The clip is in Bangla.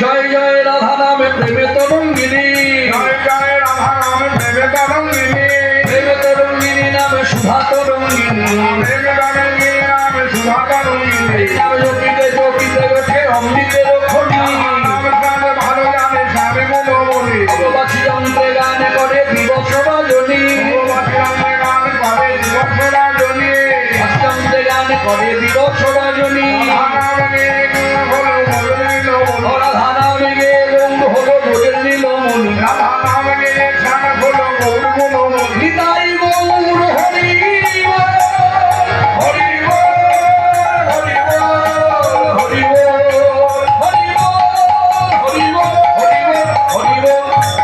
জয় জয় রাধা নামে প্রেমে তরঙ্গিনী জয় জয় রাধা নামে প্রেমে তরঙ্গিনী প্রেমে তরঙ্গিনী নামে সুধা তরঙ্গিনী প্রেমে তরঙ্গিনী নামে সুধা তরঙ্গিনী নাম জপিতে জপিতে ওঠে অমৃতে রক্ষণী ভালো জানে স্বামী মনোমণি বাসী যন্ত্রে গান করে দিবস রজনী গান করে দিবস রজনী করে